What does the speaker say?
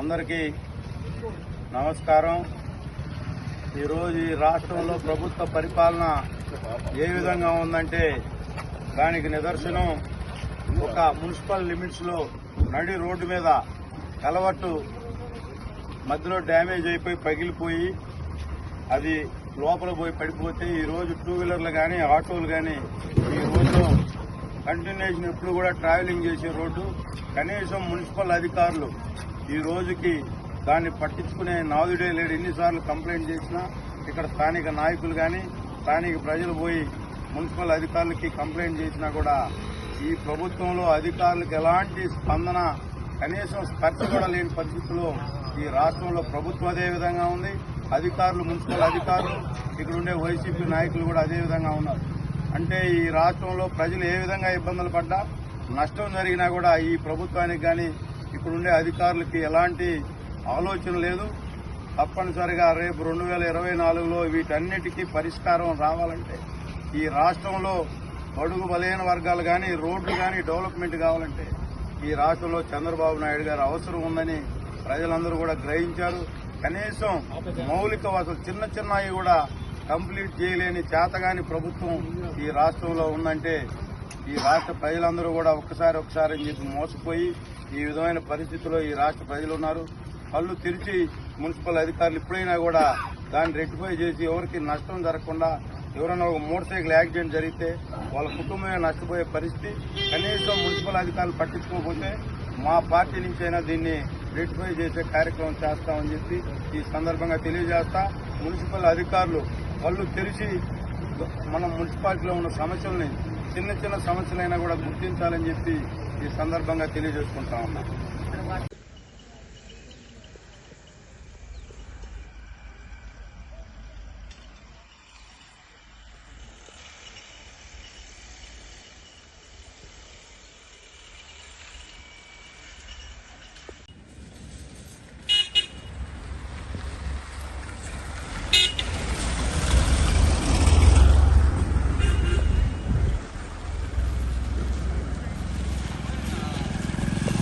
అందరికీ నమస్కారం. ఈరోజు ఈ రాష్ట్రంలో ప్రభుత్వ పరిపాలన ఏ విధంగా ఉందంటే దానికి నిదర్శనం ఒక మున్సిపల్ లిమిట్స్లో నడి రోడ్డు మీద కలవట్టు మధ్యలో డ్యామేజ్ అయిపోయి పగిలిపోయి అది లోపల పోయి పడిపోతే ఈ రోజు టూ వీలర్లు కానీ ఆటోలు కానీ ఈ రోడ్లో కంటిన్యూషన్ ఎప్పుడు కూడా ట్రావెలింగ్ చేసే రోడ్డు. కనీసం మున్సిపల్ అధికారులు ఈ రోజుకి దాన్ని పట్టించుకునే నాదుడే లేడు. ఎన్నిసార్లు కంప్లైంట్ చేసినా ఇక్కడ స్థానిక నాయకులు కానీ స్థానిక ప్రజలు పోయి మున్సిపల్ అధికారులకి కంప్లైంట్ చేసినా కూడా ఈ ప్రభుత్వంలో అధికారులకు ఎలాంటి స్పందన కనీసం స్పర్శ కూడా లేని పరిస్థితుల్లో ఈ రాష్ట్రంలో ప్రభుత్వం అదే విధంగా ఉంది. అధికారులు మున్సిపల్ అధికారులు ఇక్కడ ఉండే వైసీపీ నాయకులు కూడా అదే విధంగా ఉన్నారు. అంటే ఈ రాష్ట్రంలో ప్రజలు ఏ విధంగా ఇబ్బందులు పడ్డా నష్టం జరిగినా కూడా ఈ ప్రభుత్వానికి కానీ ఇప్పుడుండే అధికారులకి ఎలాంటి ఆలోచన లేదు. తప్పనిసరిగా రేపు రెండు వేల ఇరవై నాలుగులో వీటన్నిటికీ పరిష్కారం రావాలంటే ఈ రాష్ట్రంలో బడుగు బలహీన వర్గాలు కానీ రోడ్లు కానీ డెవలప్మెంట్ కావాలంటే ఈ రాష్ట్రంలో చంద్రబాబు నాయుడు గారు అవసరం ఉందని ప్రజలందరూ కూడా గ్రహించారు. కనీసం మౌలిక వసతులు చిన్న చిన్నవి కూడా కంప్లీట్ చేయలేని చేతగాని ప్రభుత్వం ఈ రాష్ట్రంలో ఉందంటే ఈ రాష్ట్ర ప్రజలందరూ కూడా ఒక్కసారి ఒక్కసారి అని చెప్పి మోసపోయి ఈ విధమైన పరిస్థితిలో ఈ రాష్ట్ర ప్రజలు ఉన్నారు. కళ్ళు తెరిచి మున్సిపల్ అధికారులు ఇప్పుడైనా కూడా దాన్ని రెక్టిఫై చేసి ఎవరికి నష్టం జరగకుండా ఎవరైనా ఒక మోటార్ సైకిల్ యాక్సిడెంట్ జరిగితే వాళ్ళ కుటుంబమే నష్టపోయే పరిస్థితి. కనీసం మున్సిపల్ అధికారులు పట్టించుకోకపోతే మా పార్టీ నుంచి అయినా దీన్ని రెక్టిఫై చేసే కార్యక్రమం చేస్తామని చెప్పి ఈ సందర్భంగా తెలియజేస్తా. మున్సిపల్ అధికారులు కళ్ళు తెరిచి మన మున్సిపాలిటీలో ఉన్న సమస్యల్ని చిన్న చిన్న సమస్యలైనా కూడా గుర్తించాలని చెప్పి ఈ సందర్భంగా తెలియజేసుకుంటా ఉన్నాం.